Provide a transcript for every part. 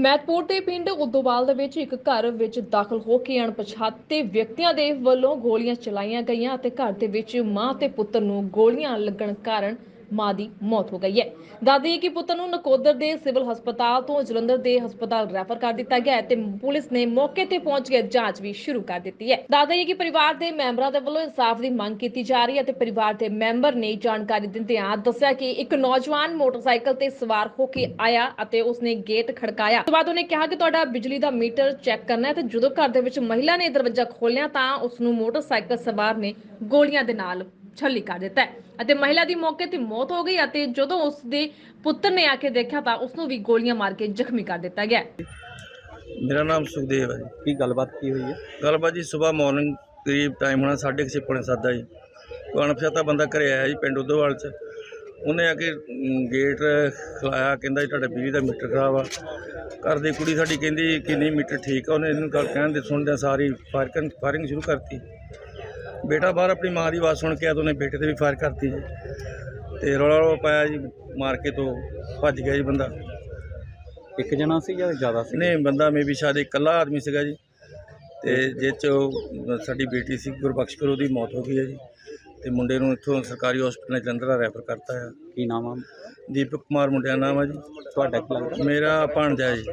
ਮੈਤਪੁਰ ਦੇ ਪਿੰਡ ਉਦੋਵਾਲ ਦੇ ਵਿੱਚ ਇੱਕ ਘਰ ਵਿੱਚ ਦਾਖਲ ਹੋ ਕੇ ਅਣਪਛਾਤੇ ਵਿਅਕਤੀਆਂ ਦੇ ਵੱਲੋਂ ਗੋਲੀਆਂ ਚਲਾਈਆਂ ਗਈਆਂ ਅਤੇ ਘਰ ਦੇ ਵਿੱਚ ਮਾਂ ਤੇ ਪੁੱਤਰ ਨੂੰ ਗੋਲੀਆਂ ਲੱਗਣ ਕਾਰਨ ਮਾਂ ਦੀ ਮੌਤ ਹੋ ਗਈ ਹੈ। ਦੱਸਦੀ ਕਿ ਪੁੱਤਰ ਨੂੰ ਨਕੋਦਰ ਦੇ ਸਿਵਲ ਹਸਪਤਾਲ ਤੋਂ ਜਲੰਧਰ ਦੇ ਹਸਪਤਾਲ ਰੈਫਰ ਕਰ ਦਿੱਤਾ ਗਿਆ ਹੈ ਤੇ ਪੁਲਿਸ ਨੇ ਮੌਕੇ ਤੇ ਪਹੁੰਚ ਕੇ ਜਾਂਚ ਵੀ ਸ਼ੁਰੂ ਕਰ ਦਿੱਤੀ ਹੈ। ਦੱਸਦੀ ਕਿ ਪਰਿਵਾਰ ਦੇ ਮੈਂਬਰਾਂ ਦੇ ਵੱਲੋਂ ਇਨਸਾਫ ਦੀ ਮੰਗ ਕੀਤੀ ਜਾ ਰਹੀ ਹੈ ਤੇ ਪਰਿਵਾਰ ਦੇ ਮੈਂਬਰ ਨੇ ਜਾਣਕਾਰੀ ਦਿੰਦਿਆਂ ਦੱਸਿਆ ਕਿ ਇੱਕ ਨੌਜਵਾਨ ਮੋਟਰਸਾਈਕਲ ਤੇ ਸਵਾਰ ਹੋ ਕੇ ਆਇਆ ਅਤੇ ਉਸਨੇ ਗੇਟ ਖੜਕਾਇਆ। ਤੋਂ ਬਾਅਦ ਉਹਨੇ ਕਿਹਾ ਕਿ ਤੁਹਾਡਾ ਬਿਜਲੀ ਦਾ ਮੀਟਰ ਚੈੱਕ ਕਰਨਾ ਹੈ ਤੇ ਜਦੋਂ ਘਰ ਦੇ ਵਿੱਚ ਮਹਿਲਾ ਨੇ ਦਰਵਾਜ਼ਾ ਖੋਲ੍ਹਿਆ ਤਾਂ ਉਸ ਨੂੰ ਮੋਟਰਸਾਈਕਲ ਸਵਾਰ ਨੇ ਗੋਲੀਆਂ ਦੇ ਨਾਲ ਛੱਲੀ ਕਰ ਦਿੱਤਾ ਹੈ। ਅਤੇ ਮਹਿਲਾ ਦੀ ਮੌਕੇ ਤੇ ਮੌਤ ਹੋ ਗਈ ਅਤੇ ਜਦੋਂ ਉਸ ਦੇ ਪੁੱਤਰ ਨੇ ਆ ਕੇ ਦੇਖਿਆ ਤਾਂ ਉਸ ਨੂੰ ਵੀ ਗੋਲੀਆਂ ਮਾਰ ਕੇ ਜ਼ਖਮੀ ਕਰ ਦਿੱਤਾ ਗਿਆ ਮੇਰਾ ਨਾਮ ਸੁਖਦੇਵ ਹੈ ਜੀ। ਕੀ ਗੱਲਬਾਤ ਕੀ ਹੋਈ ਹੈ? ਗੱਲਬਾਤ ਜੀ ਸਵੇਰ ਮਾਰਨਿੰਗ ਕਰੀਬ ਟਾਈਮ ਹੋਣਾ ਸਾਢੇ ਕੁ ਛੇ ਪੌਣੇ ਸੱਤ ਦਾ ਜੀ। ਕੋਈ ਅਣਪਛਾਤਾ ਬੰਦਾ ਘਰੇ ਆਇਆ ਜੀ ਪਿੰਡ ਉਦੋਵਾਲ ਚ। ਉਹਨੇ ਆ ਕੇ ਅਮ, ਗੇਟ ਖਲਾਇਆ ਕਹਿੰਦਾ ਜੀ ਤੁਹਾਡਾ ਬਿਜਲੀ ਦਾ ਮੀਟਰ ਖਰਾਬ ਆ। ਘਰ ਦੀ ਕੁੜੀ ਸਾਡੀ ਕਹਿੰਦੀ ਕਿ ਨਹੀਂ ਮੀਟਰ ਠੀਕ ਆ ਉਹਨੇ ਇਹਨੂੰ ਗੱਲ ਕਹਿਣ ਦੇ ਸੁਣਦਿਆਂ ਸਾਰੀ ਫਾਇਰਿੰਗ ਫਾਇਰਿੰਗ ਸ਼ੁਰੂ ਕਰਤੀ। ਬੇਟਾ ਬਾਹਰ ਆਪਣੀ ਮਾਂ ਦੀ ਆਵਾਜ਼ ਸੁਣ ਕੇ ਆ ਉਹਨੇ ਬੇਟੇ ਤੇ ਵੀ ਫਾਇਰ ਕਰਤੀ ਜੀ। ਤੇ ਰੌਲਾ ਰੌਲਾ ਪਾਇਆ ਜੀ ਮਾਰ ਕੇ ਤੋਂ ਭੱਜ ਗਿਆ ਜੀ ਬੰਦਾ। ਇੱਕ ਜਣਾ ਸੀ ਜਾਂ ਜ਼ਿਆਦਾ ਸੀ ਨਹੀਂ ਬੰਦਾ ਮੇ ਵੀ ਸ਼ਾਇਦ ਇਕੱਲਾ ਆਦਮੀ ਸੀਗਾ ਜੀ। ਤੇ ਜਿਹ 'ਚ ਉਹ ਸਾਡੀ ਬੇਟੀ ਸੀ ਗੁਰਬਖਸ਼ ਕੌਰ ਉਹਦੀ ਮੌਤ ਹੋ ਗਈ ਹੈ ਜੀ। ਤੇ ਮੁੰਡੇ ਨੂੰ ਇੱਥੋਂ ਸਰਕਾਰੀ ਹਸਪਤਾਲ ਜਲੰਧਰ ਰੈਫਰ ਕਰਤਾ ਹੈ ਕੀ ਨਾਮ ਆ? ਦੀਪਕ ਕੁਮਾਰ ਮੁੰਡਿਆਂ ਦਾ ਨਾਮ ਹੈ ਜੀ। ਤੁਹਾਡਾ ਕੀ ਲੱਗਦਾ ਮੇਰਾ ਭਾਣਜਾ ਜੀ।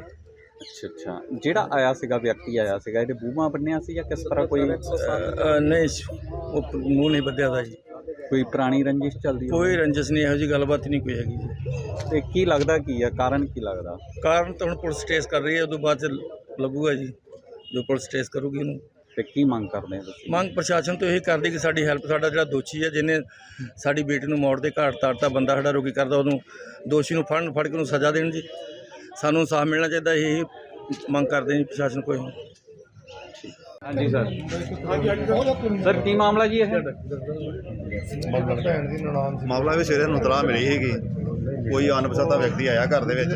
ਅੱਛਾ ਅੱਛਾ। ਜਿਹੜਾ ਆਇਆ ਸੀਗਾ ਵਿਅਕਤੀ ਆਇਆ ਸੀਗਾ ਇਹਦੇ ਬੂਮਾ ਬੰਨਿਆ ਸੀ ਜਾਂ ਕਿਸ ਤਰ੍ਹਾਂ ਕੋਈ ਅ, ਨਹੀਂ ਉਹ ਮੂੰਹ ਨਹੀਂ ਬੱਧਿਆ ਦਾ ਜੀ। ਕੋਈ ਪੁਰਾਣੀ ਰੰਜਿਸ਼ ਚੱਲਦੀ ਹੋਵੇ? ਕੋਈ ਰੰਜਸ ਨਹੀਂ ਇਹੋ ਜੀ ਗੱਲਬਾਤ ਹੀ ਨਹੀਂ ਕੋਈ ਹੈਗੀ ਜੀ। ਤੇ ਕੀ ਲੱਗਦਾ ਕੀ ਆ? ਕਾਰਨ ਕੀ ਲੱਗਦਾ? ਕਾਰਨ ਤਾਂ ਹੁਣ ਪੁਲਿਸ ਟ੍ਰੇਸ ਕਰ ਰਹੀ ਹੈ ਉਦੋਂ ਬਾਅਦ ਚ ਲੱਗੂਗਾ ਜੀ ਜੋ ਪੁਲਿਸ ਟ੍ਰੇਸ ਕਰੂਗੀ ਉਹਨੂੰ। ਤੇ ਕੀ ਮੰਗ ਕਰਦੇ ਆ ਤੁਸੀਂ? ਮੰਗ ਪ੍ਰਸ਼ਾਸਨ ਤੋਂ ਇਹੀ ਕਰਦੀ ਕਿ ਸਾਡੀ ਹੈਲਪ ਸਾਡਾ ਜਿਹੜਾ ਦੋਸ਼ੀ ਹੈ ਜਿਹਨੇ ਸਾਡੀ ਬੇਟੀ ਨੂੰ ਮੌਤ ਦੇ ਘਾਟ ਤਾਰਤਾ ਬੰਦਾ ਸਾਡਾ ਰੋਕੀ ਕਰਦਾ ਉਹਨੂੰ ਦੋਸ਼ੀ ਨੂੰ ਫੜਨ ਫੜ ਕੇ ਉਹਨੂੰ ਸਜ਼ਾ ਦੇਣ ਜੀ। ਸਾਨੂੰ ਇਨਸਾਫ ਮਿਲਣਾ ਚਾਹੀਦਾ ਇਹੀ ਮੰਗ ਕਰਦੇ ਹਾਂ ਜੀ ਪ੍ਰਸ਼ਾਸਨ ਕੋਲ। ਹਾਂਜੀ ਸਰ। ਸਰ ਕੀ ਮਾਮਲਾ ਜੀ ਇਹ? ਮਾਮਲਾ ਵੀ ਸਵੇਰੇ ਨੂੰ ਤਲਾਹ ਮਿਲੀ ਸੀਗੀ। ਕੋਈ ਅਣਪਛਾਤਾ ਵਿਅਕਤੀ ਆਇਆ ਘਰ ਦੇ ਵਿੱਚ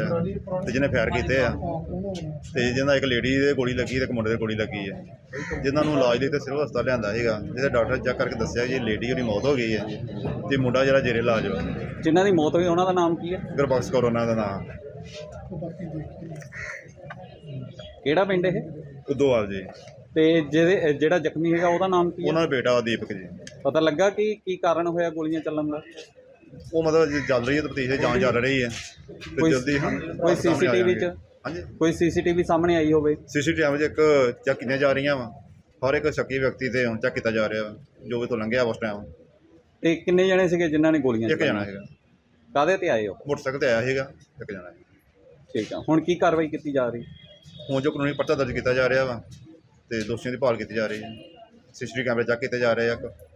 ਤੇ ਜਿਹਨੇ ਫਾਇਰ ਕੀਤੇ ਆ। ਤੇ ਜਿਹਦਾ ਇੱਕ ਲੇਡੀ ਦੇ ਗੋਲੀ ਲੱਗੀ ਤੇ ਇੱਕ ਮੁੰਡੇ ਦੇ ਗੋਲੀ ਲੱਗੀ ਹੈ ਜਿਨ੍ਹਾਂ ਨੂੰ ਇਲਾਜ ਲਈ ਤੇ ਸਿਵਲ ਹਸਪਤਾਲ ਲਿਆਂਦਾ ਸੀਗਾ। ਜਿਹਦੇ ਡਾਕਟਰ ਚੈੱਕ ਕਰਕੇ ਦੱਸਿਆ ਕਿ ਲੇਡੀ ਉਹਦੀ ਮੌਤ ਹੋ ਗਈ ਹੈ ਤੇ ਮੁੰਡਾ ਜਿਹੜਾ ਜੇਰੇ ਇਲਾਜ ਵਾ ਜਿਨ੍ਹਾਂ ਦੀ ਮੌਤ ਹੋਈ ਉਹਨਾਂ ਦਾ ਨਾਮ ਕੀ ਹੈ? ਗੁਰਬਖਸ਼ ਕੌਰ ਉਹਨਾਂ ਦਾ ਨਾਮ। ਕਿਹੜਾ ਪਿੰਡ ਇਹ? ਉਦੋਵਾਲ ਜੀ। ਤੇ ਜਿਹਦੇ ਜਿਹੜਾ ਜ਼ਖਮੀ ਹੈਗਾ ਉਹਦਾ ਨਾਮ ਕੀ ਹੈ? ਉਹਨਾਂ ਦਾ ਬੇਟਾ ਦੀਪਕ ਜੀ। ਪਤਾ ਲੱਗਾ ਕਿ ਕੀ ਕਾਰਨ ਹੋਇਆ ਗੋਲੀਆਂ ਚੱਲਣ ਦਾ? ਉਹ ਮਤਲਬ ਜੀ ਚੱਲ ਰਹੀ ਹੈ ਤਫਤੀਸ਼ ਜਾਂਚ ਚੱਲ ਰਹੀ ਹੈ। ਤੇ ਜਲਦੀ ਕੋਈ CCTV ਚ? ਹਾਂਜੀ। ਕੋਈ ਸੀਸੀਟੀਵੀ ਸਾਹਮਣੇ ਆਈ ਹੋਵੇ? ਸੀਸੀਟੀਵੀ ਵਿੱਚ ਇੱਕ ਚੈੱਕ ਕੀਤੀਆਂ ਜਾ ਰਹੀਆਂ ਵਾ। ਹਰ ਇੱਕ ਸ਼ੱਕੀ ਵਿਅਕਤੀ ਤੇ ਹੁਣ ਚੈੱਕ ਕੀਤਾ ਜਾ ਰਿਹਾ ਵਾ ਜੋ ਵੀ ਤੋਂ ਲੰਘਿਆ ਉਸ ਟਾਈਮ ਤੇ ਕਿੰਨੇ ਜਣੇ ਸੀਗੇ ਜਿਨ੍ਹਾਂ ਨੇ ਗੋਲੀਆਂ ਇੱਕ? ਜਣਾ ਹੈਗਾ ਕਾਹਦੇ ਤੇ ਆਏ ਹੋ ਮੋਟਰਸਾਈਕਲ ਤੇ ਆਇਆ ਸੀਗਾ ਇੱਕ ਜਣਾ ਠੀਕ ਆ। ਹੁਣ ਕੀ ਕਾਰਵਾਈ ਕੀਤੀ ਜਾ ਰਹੀ? ਹੁਣ ਜੋ ਕਾਨੂੰਨੀ ਪਰਚਾ ਦਰਜ ਕੀਤਾ ਜਾ ਰਿਹਾ ਵਾ ਤੇ ਦੋਸ਼ੀਆਂ ਦੀ ਭਾਲ ਕੀਤੀ ਜਾ ਰਹੀ ਹੈ। ਸੀਸੀਟੀਵੀ ਕੈਮਰੇ ਚੈੱਕ ਕੀਤੇ ਜਾ ਰਹੇ ਆ